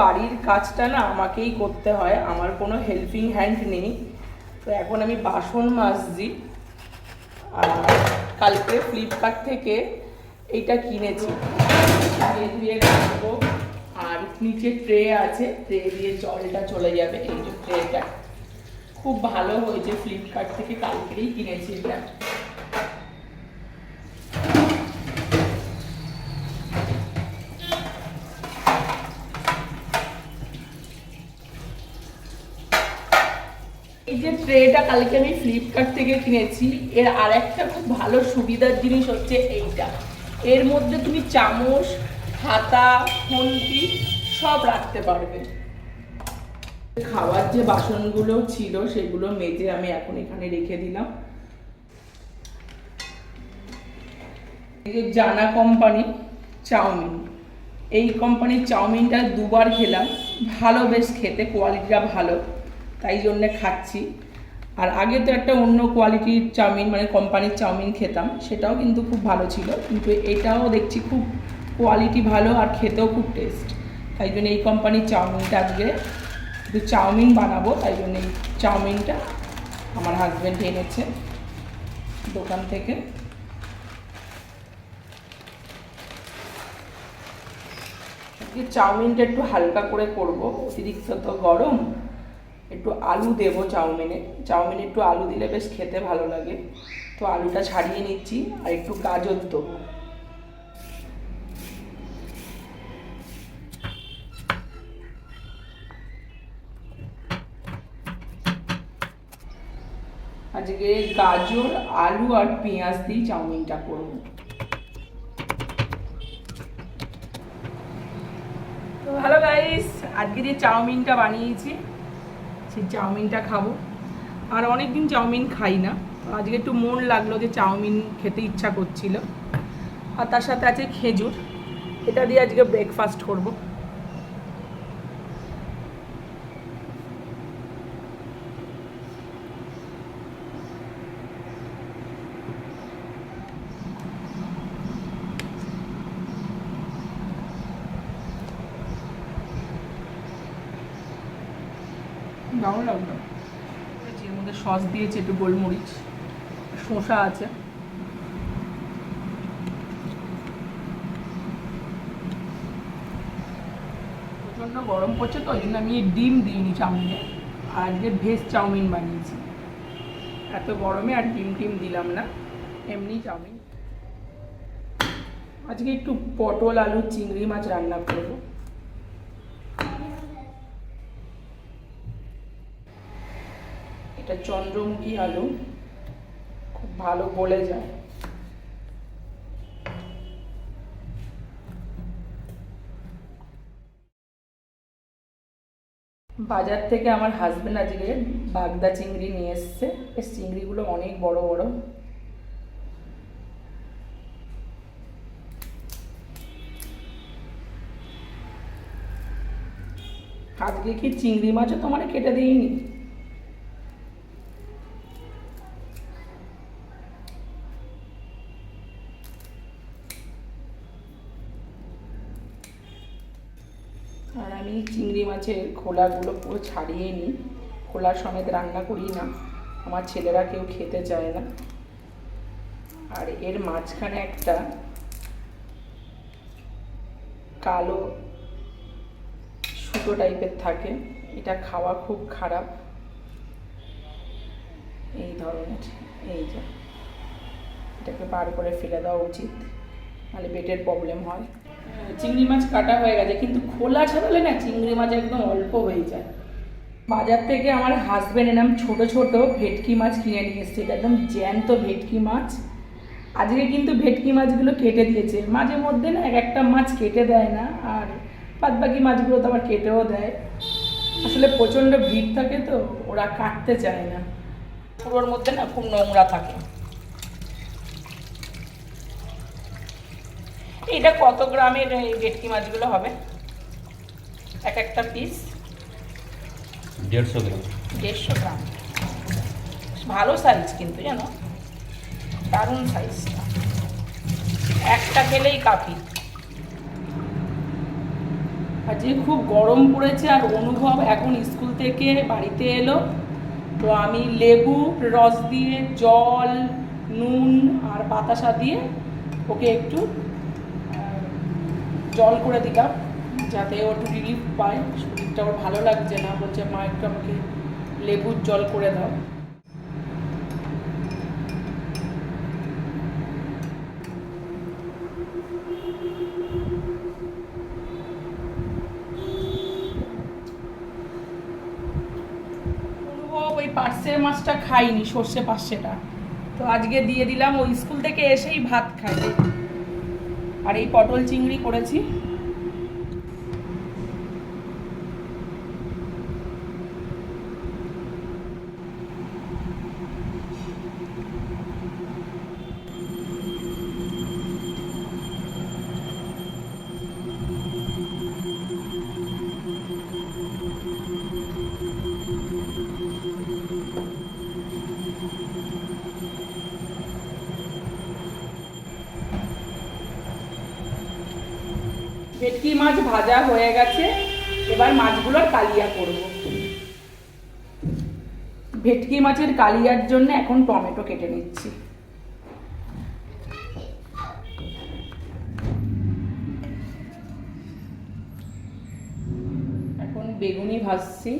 বাড়ির কাজটা না আমাকেই করতে হয়, আমার কোনো হেল্পিং হ্যান্ড নেই। তো এখন আমি বাসন মাজছি। আর কালকে ফ্লিপকার্ট থেকে এইটা কিনেছি। ধুয়ে ধুয়ে রাখব। আর নিচে ট্রে আছে ট্রে দিয়ে জলটা চলে যাবে এই যে ট্রেটা খুব ভালো হয়েছে ফ্লিপকার্ট থেকে কালকেই কিনেছি এটা। এই যে ট্রেটা কালকে আমি ফ্লিপকার্ট থেকে কিনেছি, এর আরেকটা খুব ভালো সুবিধার জিনিস হচ্ছে এইটা। এর মধ্যে তুমি চামচ, হাতা, খুন্তি সব রাখতে পারবে। খাওয়ার যে বাসনগুলো ছিল, সেগুলো মেজে আমি এখন এখানে রেখে দিলাম। এই যে জানা কোম্পানি চাউমিন। এই কোম্পানির চাউমিনটা দুবার খেলাম। ভালো বেশ খেতে কোয়ালিটিটা ভালো। তাই জন্যে খাচ্ছি। আর আগে তো একটা অন্য কোয়ালিটির চাউমিন মানে কোম্পানির চাউমিন খেতাম, সেটাও কিন্তু খুব ভালো ছিল। কিন্তু এটাও দেখছি খুব কোয়ালিটি ভালো আর খেতেও খুব টেস্ট তাই জন্য এই কোম্পানির চাউমিনটা আজকে একটু চাউমিন বানাবো, তাই জন্য এই চাউমিনটা আমার হাজব্যান্ড এনেছে দোকান থেকে। চাউমিনটা একটু হালকা করে করব, অতিরিক্ত তো গরম। একটু আলু দেবো চাউমিনে। চাউমিনে একটু আলু দিলে বেশ খেতে ভালো লাগে। তো আলুটা ছাড়িয়ে নিচ্ছি, আর একটু গাজর দেবো। আজকে গাজর, আলু আর পেঁয়াজ দিয়ে চাউমিনটা করব। তো হ্যালো গাইস আজকে যে চাউমিনটা বানিয়েছি সেই চাউমিনটা খাব। আর অনেক দিন চাউমিন খাই না। আজকে একটু মন লাগল যে চাউমিন খেতে ইচ্ছা করছিল। আর তার সাথে আছে খেজুর। এটা দিয়ে আজকে ব্রেকফাস্ট করব। দারুণ লাগল? এর মধ্যে সস দিয়েছে, একটু গোলমরিচ, শসা আছে। প্রচণ্ড গরম পড়ছে তো, ওই জন্য আমি ডিম দিইনি চাউমিনে। আর আজকে ভেজ চাউমিন বানিয়েছি। এত গরমে আর ডিম টিম দিলাম না, এমনি চাউমিন। আজকে একটু পটল, আলু, চিংড়ি মাছ রান্না করব। এটা চন্দ্রমুখী আলু। খুব ভালো গলে যায়। বাজার থেকে আমার হাজবেন্ড আজকে বাগদা চিংড়ি নিয়ে এসছে। বেশ, চিংড়িগুলো অনেক বড় বড়। আজকে কি চিংড়ি মাছও তোমার কেটে দিইনি? আর আমি চিংড়ি মাছের খোলাগুলো পুরো ছাড়িয়ে নিই। খোলা সমেত রান্না করি না। আমার ছেলেরা কেউ খেতে চায় না। আর এর মাঝখানে একটা কালো সুতো টাইপের থাকে। এটা খাওয়া খুব খারাপ। এই ধরনের, এই যে। এটাকে বার করে ফেলে দেওয়া উচিত। নাহলে পেটের প্রবলেম হয়। চিংড়ি মাছ কাটা হয়ে গেছে, কিন্তু খোলা ছাড়ালে না চিংড়ি মাছ একদম অল্প হয়ে যায়। বাজার থেকে আমার হাজব্যান্ড এনাম ছোট ছোট ভেটকি মাছ কিনে নিয়ে এসছে, এটা একদম জ্যান্ত ভেটকি মাছ। আজকে কিন্তু ভেটকি মাছগুলো কেটে দিয়েছে। মাঝে মধ্যে না এক একটা মাছ কেটে দেয় না, আর বাদ বাকি মাছগুলো তো আবার কেটেও দেয়। আসলে প্রচণ্ড ভিড় থাকে তো, ওরা কাটতে চায় না। পুরোর মধ্যে না খুব নোংরা থাকে। এটা কত গ্রামের এই ভেটকি মাছগুলো হবে? এক একটা পিস দেড়শো গ্রাম। দেড়শো গ্রাম। ভালো সাইজ কিন্তু জানো? দারুণ সাইজটা একটা খেলেই কাফি। আর যে খুব গরম পড়েছে আর অনুভব এখন স্কুল থেকে বাড়িতে এলো তো আমি লেবু রস দিয়ে জল নুন আর বাতাসা দিয়ে ওকে একটু জল করে দিলাম, যাতে ও একটু রিলিফ পায়। শরীরটা ওর ভালো লাগছে না, বলছে, মা, একটু আমাকে লেবুর জল করে দাও। ওই পার্সের মাছটা খাইনি, সর্ষে পার্সেটা। তো আজকে দিয়ে দিলাম ওই স্কুল থেকে এসেই ভাত খাই আর এই পটল চিংড়ি করেছি। ভেটকি মাছ ভাজা হয়ে গেছে। এবার মাছগুলোর কালিয়া করব। ভেটকি মাছের কালিয়ার জন্য এখন টমেটো কেটে নিচ্ছি। এখন বেগুনি ভাজছি।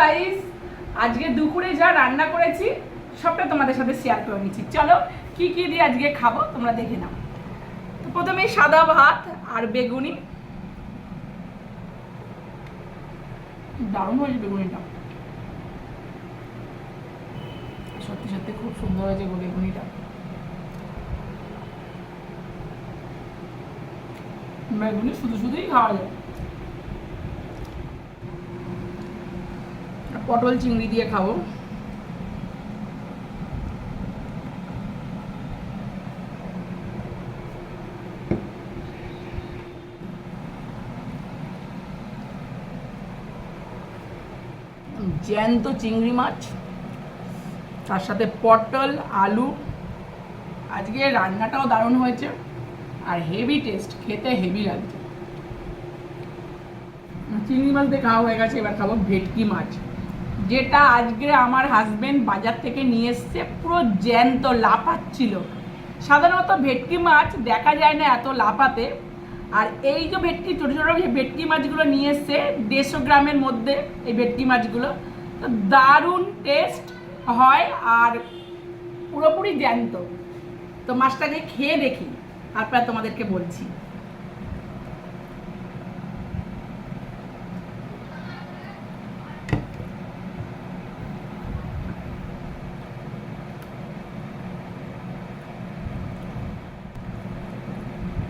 গাইস আজকে দুপুরে যা রান্না করেছি, সবটা তোমাদের সাথে শেয়ার করে নিচ্ছি। চলো, কি কি দিয়ে আজকে খাব, তোমরা দেখে নাও। তো প্রথমে সাদা ভাত আর বেগুনি। দারুণ হয়েছে বেগুনিটা। সত্যি সত্যি খুব সুন্দর হয়েছে বেগুনিটা। বেগুনি শুধু শুধুই খাওয়া যায়। পটল চিংড়ি দিয়ে খাব। জ্যান্ত চিংড়ি মাছ, তার সাথে পটল, আলু। আজকে রান্নাটাও দারুণ হয়েছে আর হেভি টেস্ট খেতে হেভি লাগছে। চিংড়ি মাছ দিয়ে খাওয়া হয়ে গেছে, এবার খাব ভেটকি মাছ। যেটা আজকে আমার হাজবেন্ড বাজার থেকে নিয়ে এসছে, পুরো জ্যান্ত, লাফাচ্ছিল। সাধারণত ভেটকি মাছ দেখা যায় না এত লাফাতে। আর এই যে ভেটকি, ছোটো ছোটো যে ভেটকি মাছগুলো নিয়ে এসছে, দেড়শো গ্রামের মধ্যে এই ভেটকি মাছগুলো। তো দারুণ টেস্ট হয় আর পুরোপুরি জ্যান্ত। তো মাছটাকে খেয়ে দেখি, তারপর তোমাদেরকে বলছি।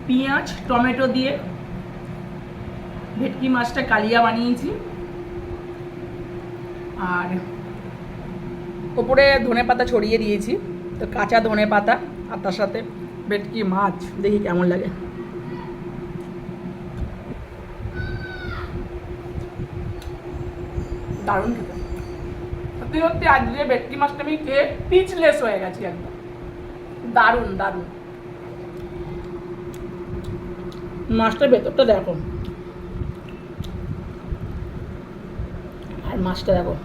পেঁয়াজ, টমেটো দিয়ে ভেটকি মাছটা কালিয়া বানিয়েছি। আর ওপরে ধনে পাতা ছড়িয়ে দিয়েছি, তো কাঁচা ধনে পাতা আর তার সাথে ভেটকি মাছ, দেখি কেমন লাগে। দারুণ খেতে। সত্যি সত্যি আজকে ভেটকি মাছটা আমি খেয়ে পিচলেস হয়ে গেছি একদম। দারুণ দারুণ। মাছটার ভেতরটা দেখো। আর মাছটা দেখো।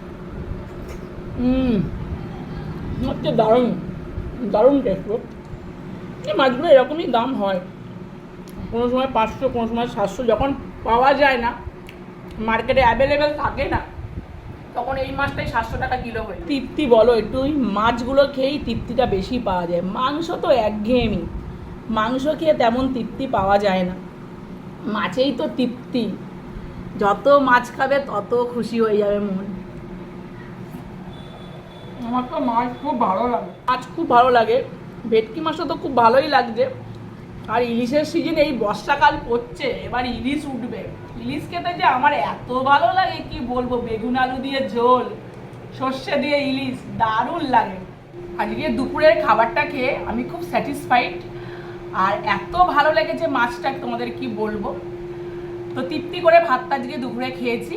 হুম হচ্ছে দারুণ দারুণ টেস্ট এই মাছগুলো এরকমই দাম হয়। কোনো সময় পাঁচশো, কোনো সময় সাতশো, যখন পাওয়া যায় না, মার্কেটে অ্যাভেলেবেল থাকে না, তখন এই মাছটাই সাতশো টাকা কিলো হয় তৃপ্তি বলো একটু, ওই মাছগুলো খেয়েই তৃপ্তিটা বেশি পাওয়া যায়। মাংস তো একঘেয়েমি। মাংস খেয়ে তেমন তৃপ্তি পাওয়া যায় না। মাছেই তো তৃপ্তি। যত মাছ খাবে তত খুশি হয়ে যাবে মন। আমার তো মাছ খুব ভালো লাগে। মাছ খুব ভালো লাগে। ভেটকি মাছটা তো খুব ভালোই লাগছে। আর ইলিশের সিজন এই বর্ষাকাল পড়ছে এবার ইলিশ উঠবে। ইলিশ খেতে যে আমার এত ভালো লাগে কি বলব? বেগুন আলু দিয়ে ঝোল সর্ষে দিয়ে ইলিশ দারুণ লাগে। আজকে দুপুরের খাবারটা খেয়ে আমি খুব স্যাটিসফাইড আর এত ভালো লেগেছে মাছটা, তোমাদের কি বলব? তো তৃপ্তি করে ভাতটা আজকে দুপুরে খেয়েছি।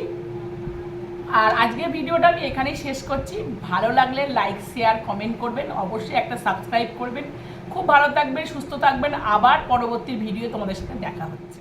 আর আজকের ভিডিওটা আমি এখানেই শেষ করছি। ভালো লাগলে লাইক শেয়ার কমেন্ট করবেন। অবশ্যই একটা সাবস্ক্রাইব করবেন। খুব ভালো থাকবেন, সুস্থ থাকবেন। আবার পরবর্তী ভিডিও তোমাদের সাথে দেখা হচ্ছে।